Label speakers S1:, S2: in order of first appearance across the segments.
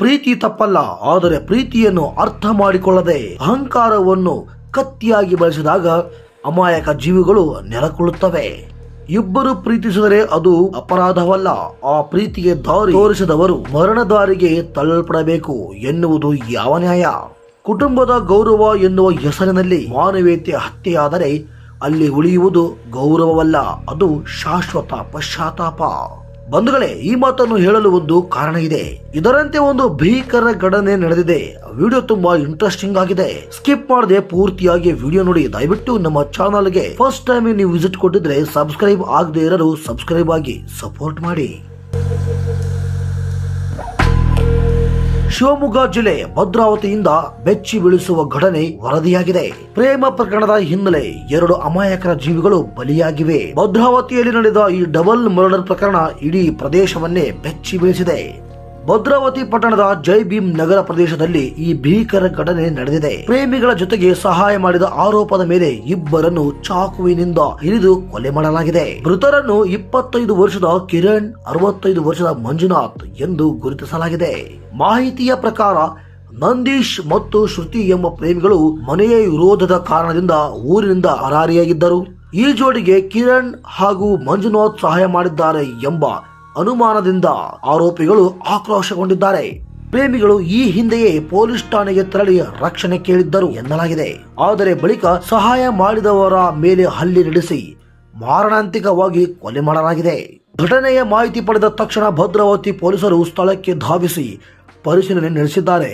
S1: ಪ್ರೀತಿ ತಪ್ಪಲ್ಲ, ಆದರೆ ಪ್ರೀತಿಯನ್ನು ಅರ್ಥ ಮಾಡಿಕೊಳ್ಳದೆ ಅಹಂಕಾರವನ್ನು ಕತ್ತಿಯಾಗಿ ಬಳಸಿದಾಗ ಅಮಾಯಕ ಜೀವಿಗಳು ನೆಲಕೊಳ್ಳುತ್ತವೆ ಇಬ್ಬರು ಪ್ರೀತಿಸಿದರೆ ಅದು ಅಪರಾಧವಲ್ಲ. ಆ ಪ್ರೀತಿಗೆ ದಾರಿ ತೋರಿಸಿದವರು ಮರಣ ದಾರಿಗೆ ತಳ್ಳಲ್ಪಡಬೇಕು ಎನ್ನುವುದು ಯಾವ ನ್ಯಾಯ? ಕುಟುಂಬದ ಗೌರವ ಎನ್ನುವ ಹೆಸರಿನಲ್ಲಿ ಮಾನವೀಯತೆ ಹತ್ಯೆಯಾದರೆ ಅಲ್ಲಿ ಉಳಿಯುವುದು ಗೌರವವಲ್ಲ, ಅದು ಶಾಶ್ವತ ಪಶ್ಚಾತ್ತಾಪ. ಬಂಧುಗಳೇ, ಈ ಮಾತನ್ನು ಹೇಳಲು ಒಂದು ಕಾರಣ ಇದೆ. ಇದರಂತೆ ಒಂದು ಭೀಕರ ಘಟನೆ ನಡೆದಿದೆ. ವಿಡಿಯೋ ತುಂಬಾ ಇಂಟ್ರೆಸ್ಟಿಂಗ್ ಆಗಿದೆ. ಸ್ಕಿಪ್ ಮಾಡದೆ ಪೂರ್ತಿಯಾಗಿ ವಿಡಿಯೋ ನೋಡಿ. ದಯವಿಟ್ಟು ನಮ್ಮ ಚಾನಲ್ಗೆ ಫಸ್ಟ್ ಟೈಮ್ ನೀವು ವಿಸಿಟ್ ಕೊಟ್ಟಿದ್ರೆ ಸಬ್ಸ್ಕ್ರೈಬ್ ಆಗದೆ ಇರಲು ಸಬ್ಸ್ಕ್ರೈಬ್ ಆಗಿ ಸಪೋರ್ಟ್ ಮಾಡಿ. ಶಿವಮೊಗ್ಗ ಜಿಲ್ಲೆ ಭದ್ರಾವತಿಯಿಂದ ಬೆಚ್ಚಿ ಬೀಳಿಸುವ ಘಟನೆ ವರದಿಯಾಗಿದೆ. ಪ್ರೇಮ ಪ್ರಕರಣದ ಹಿನ್ನೆಲೆ ಎರಡು ಅಮಾಯಕರ ಜೀವಿಗಳು ಬಲಿಯಾಗಿವೆ. ಭದ್ರಾವತಿಯಲ್ಲಿ ನಡೆದ ಈ ಡಬಲ್ ಮರ್ಡರ್ ಪ್ರಕರಣ ಇಡೀ ಪ್ರದೇಶವನ್ನೇ ಬೆಚ್ಚಿ ಬೀಳಿಸಿದೆ. ಭದ್ರಾವತಿ ಪಟ್ಟಣದ ಜೈ ಭೀಮ್ ನಗರ ಪ್ರದೇಶದಲ್ಲಿ ಈ ಭೀಕರ ಘಟನೆ ನಡೆದಿದೆ. ಪ್ರೇಮಿಗಳ ಜೊತೆಗೆ ಸಹಾಯ ಮಾಡಿದ ಆರೋಪದ ಮೇಲೆ ಇಬ್ಬರನ್ನು ಚಾಕುವಿನಿಂದ ಹಿರಿದು ಕೊಲೆ ಮಾಡಲಾಗಿದೆ. ಮೃತರನ್ನು ಇಪ್ಪತ್ತೈದು ವರ್ಷದ ಕಿರಣ್, ಅರವತ್ತೈದು ವರ್ಷದ ಮಂಜುನಾಥ್ ಎಂದು ಗುರುತಿಸಲಾಗಿದೆ. ಮಾಹಿತಿಯ ಪ್ರಕಾರ, ನಂದೀಶ್ ಮತ್ತು ಶ್ರುತಿ ಎಂಬ ಪ್ರೇಮಿಗಳು ಮನೆಯ ವಿರೋಧದ ಕಾರಣದಿಂದ ಊರಿನಿಂದ ಹರಾರಿಯಾಗಿದ್ದರು. ಈ ಜೋಡಿಗೆ ಕಿರಣ್ ಹಾಗೂ ಮಂಜುನಾಥ್ ಸಹಾಯ ಮಾಡಿದ್ದಾರೆ ಎಂಬ ಅನುಮಾನದಿಂದ ಆರೋಪಿಗಳು ಆಕ್ರೋಶಗೊಂಡಿದ್ದಾರೆ. ಪ್ರೇಮಿಗಳು ಈ ಹಿಂದೆಯೇ ಪೊಲೀಸ್ ಠಾಣೆಗೆ ತೆರಳಿ ರಕ್ಷಣೆ ಕೇಳಿದ್ದರು ಎನ್ನಲಾಗಿದೆ. ಆದರೆ ಬಳಿಕ ಸಹಾಯ ಮಾಡಿದವರ ಮೇಲೆ ಹಲ್ಲೆ ನಡೆಸಿ ಮಾರಣಾಂತಿಕವಾಗಿ ಕೊಲೆ ಮಾಡಲಾಗಿದೆ. ಘಟನೆಯ ಮಾಹಿತಿ ಪಡೆದ ತಕ್ಷಣ ಭದ್ರಾವತಿ ಪೊಲೀಸರು ಸ್ಥಳಕ್ಕೆ ಧಾವಿಸಿ ಪರಿಶೀಲನೆ ನಡೆಸಿದ್ದಾರೆ.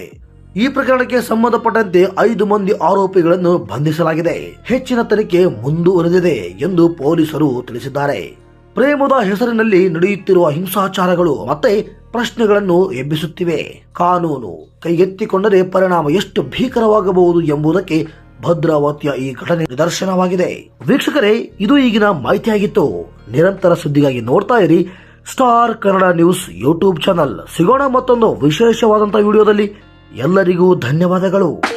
S1: ಈ ಪ್ರಕರಣಕ್ಕೆ ಸಂಬಂಧಪಟ್ಟಂತೆ ಐದು ಮಂದಿ ಆರೋಪಿಗಳನ್ನು ಬಂಧಿಸಲಾಗಿದೆ. ಹೆಚ್ಚಿನ ತನಿಖೆ ಮುಂದುವರೆದಿದೆ ಎಂದು ಪೊಲೀಸರು ತಿಳಿಸಿದ್ದಾರೆ. ಪ್ರೇಮದ ಹೆಸರಿನಲ್ಲಿ ನಡೆಯುತ್ತಿರುವ ಹಿಂಸಾಚಾರಗಳು ಮತ್ತೆ ಪ್ರಶ್ನೆಗಳನ್ನು ಎಬ್ಬಿಸುತ್ತಿವೆ. ಕಾನೂನು ಕೈಗೆತ್ತಿಕೊಂಡರೆ ಪರಿಣಾಮ ಎಷ್ಟು ಭೀಕರವಾಗಬಹುದು ಎಂಬುದಕ್ಕೆ ಭದ್ರಾವತಿಯ ಈ ಘಟನೆ ನಿದರ್ಶನವಾಗಿದೆ. ವೀಕ್ಷಕರೇ, ಇದು ಈಗಿನ ಮಾಹಿತಿಯಾಗಿತ್ತು. ನಿರಂತರ ಸುದ್ದಿಗಾಗಿ ನೋಡ್ತಾ ಇರಿ star Kannada news YouTube channel. ಸಿಗೋಣ ಮತ್ತೊಂದು ವಿಶೇಷವಾದಂತಹ ವಿಡಿಯೋದಲ್ಲಿ ಎಲ್ಲರಿಗೂ ಧನ್ಯವಾದಗಳು.